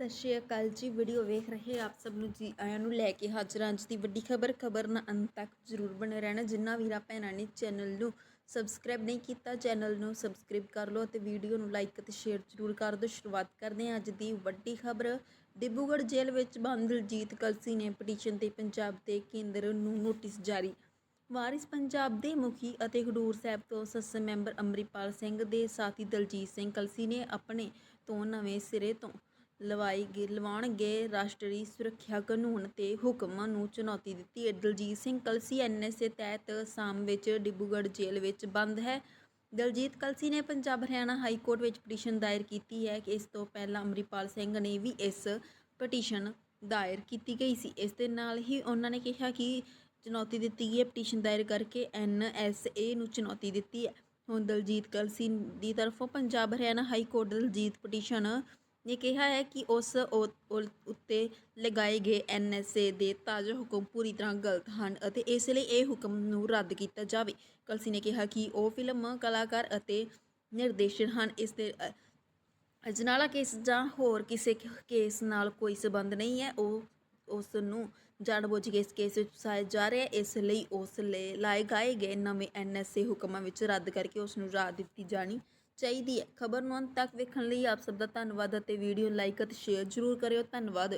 ਸਤਿ ਸ਼੍ਰੀ ਅਕਾਲ ਜੀ। ਵੀਡੀਓ ਵੇਖ ਰਹੇ ਆਪ ਸਭ ਨੂੰ ਜੀ, ਆਇਆਂ ਨੂੰ ਲੈ ਕੇ ਹਾਜ਼ਰ ਹਾਂ ਅੱਜ ਦੀ ਵੱਡੀ ਖਬਰ। ਖਬਰ ਨਾਲ ਅੰਤ ਤੱਕ ਜ਼ਰੂਰ ਬਣੇ ਰਹਿਣਾ। ਜਿੰਨਾ ਵੀਰਾ ਭੈਣਾਂ ਨੇ ਚੈਨਲ ਨੂੰ ਸਬਸਕ੍ਰਾਈਬ ਨਹੀਂ ਕੀਤਾ, ਚੈਨਲ ਨੂੰ ਸਬਸਕ੍ਰਾਈਬ ਕਰ ਲਓ ਅਤੇ ਵੀਡੀਓ ਨੂੰ ਲਾਈਕ ਅਤੇ ਸ਼ੇਅਰ ਜ਼ਰੂਰ ਕਰ ਦਿਓ। ਸ਼ੁਰੂਆਤ ਕਰਦੇ ਹਾਂ ਅੱਜ ਦੀ ਵੱਡੀ ਖਬਰ। ਡਿਬਰੂਗੜ੍ਹ ਜੇਲ੍ਹ ਵਿੱਚ ਬੰਦ ਦਲਜੀਤ ਕਲਸੀ ਨੇ ਪਟੀਸ਼ਨ ਤੇ ਪੰਜਾਬ ਦੇ ਕੇਂਦਰ ਨੂੰ ਨੋਟਿਸ ਜਾਰੀ। ਵਾਰਿਸ ਪੰਜਾਬ ਦੇ ਮੁਖੀ ਅਤੇ ਖਡੂਰ ਸਾਹਿਬ ਤੋਂ ਸੱਸ ਮੈਂਬਰ ਅੰਮ੍ਰਿਤਪਾਲ ਸਿੰਘ ਦੇ ਸਾਥੀ ਦਲਜੀਤ ਸਿੰਘ ਕਲਸੀ ਨੇ ਆਪਣੇ ਤੋਂ ਨਵੇਂ ਸਿਰੇ ਤੋਂ ਲਵਾਈ ਗੇ, ਲਵਾਉਣਗੇ ਰਾਸ਼ਟਰੀ ਸੁਰੱਖਿਆ ਕਾਨੂੰਨ ਤੇ ਹੁਕਮਾਂ ਨੂੰ ਚੁਣੌਤੀ ਦਿੱਤੀ। ਹੈ ਦਲਜੀਤ ਸਿੰਘ ਕਲਸੀ ਐਨਐਸਏ ਤਹਿਤ ਅਸਾਮ ਵਿੱਚ ਡਿਬਰੂਗੜ੍ਹ ਜੇਲ੍ਹ ਵਿੱਚ ਬੰਦ ਹੈ। ਦਲਜੀਤ ਕਲਸੀ ਨੇ ਪੰਜਾਬ ਹਰਿਆਣਾ ਹਾਈ ਕੋਰਟ ਵਿੱਚ ਪਟੀਸ਼ਨ ਦਾਇਰ ਕੀਤੀ ਹੈ ਕਿ ਇਸ ਤੋਂ ਪਹਿਲਾਂ ਅੰਮ੍ਰਿਤਪਾਲ ਸਿੰਘ ਨੇ ਵੀ ਇਸ ਪਟੀਸ਼ਨ ਦਾਇਰ ਕੀਤੀ ਗਈ ਸੀ। ਇਸ ਦੇ ਨਾਲ ਹੀ ਉਹਨਾਂ ਨੇ ਕਿਹਾ ਕਿ ਚੁਣੌਤੀ ਦਿੱਤੀ ਗਈ ਹੈ, ਪਟੀਸ਼ਨ ਦਾਇਰ ਕਰਕੇ ਐਨਐਸਏ ਨੂੰ ਚੁਣੌਤੀ ਦਿੱਤੀ ਹੈ। ਹੁਣ ਦਲਜੀਤ ਕਲਸੀ ਦੀ ਤਰਫੋਂ Punjab Haryana high court Daljit petition ਨੇ ਕਿਹਾ ਹੈ ਕਿ ਉਸ ਉ- ਉੱਤੇ ਲਗਾਏ ਗਏ ਐਨਐਸਏ ਦੇ ਤਾਜ਼ਾ ਹੁਕਮ ਪੂਰੀ ਤਰ੍ਹਾਂ ਗਲਤ ਹਨ ਅਤੇ ਇਸ ਲਈ ਇਹ ਹੁਕਮ ਨੂੰ ਰੱਦ ਕੀਤਾ ਜਾਵੇ। ਕਲਸੀ ਨੇ ਕਿਹਾ ਕਿ ਉਹ ਫਿਲਮ ਕਲਾਕਾਰ ਅਤੇ ਨਿਰਦੇਸ਼ਕ ਹਨ। ਇਸ ਦੇ ਅਜਨਾਲਾ ਕੇਸ ਜਾਂ ਹੋਰ ਕਿਸੇ ਕੇਸ ਨਾਲ ਕੋਈ ਸਬੰਧ ਨਹੀਂ ਹੈ। ਉਹ, ਉਸ ਨੂੰ ਜਾਣਬੁੱਝ ਕੇ ਇਸ ਕੇਸ ਵਿੱਚ ਫਸਾਇਆ ਜਾ ਰਿਹਾ ਹੈ। ਇਸ ਲਈ ਉਸ ਲਈ ਲਾਏ ਗਾਏ ਗਏ ਨਵੇਂ ਐਨਐਸਏ ਹੁਕਮਾਂ ਵਿੱਚ ਰੱਦ ਕਰਕੇ ਉਸ ਨੂੰ ਰਾਹ ਦਿੱਤੀ ਜਾਣੀ ਚਾਹੀਦੀ ਹੈ। ਖਬਰ ਨੂੰ ਅੰਤ ਤੱਕ ਵੇਖਣ ਲਈ ਆਪ ਸਭ ਦਾ ਧੰਨਵਾਦ ਅਤੇ ਵੀਡੀਓ ਲਾਈਕ ਅਤੇ ਸ਼ੇਅਰ ਜ਼ਰੂਰ ਕਰਿਓ। ਧੰਨਵਾਦ।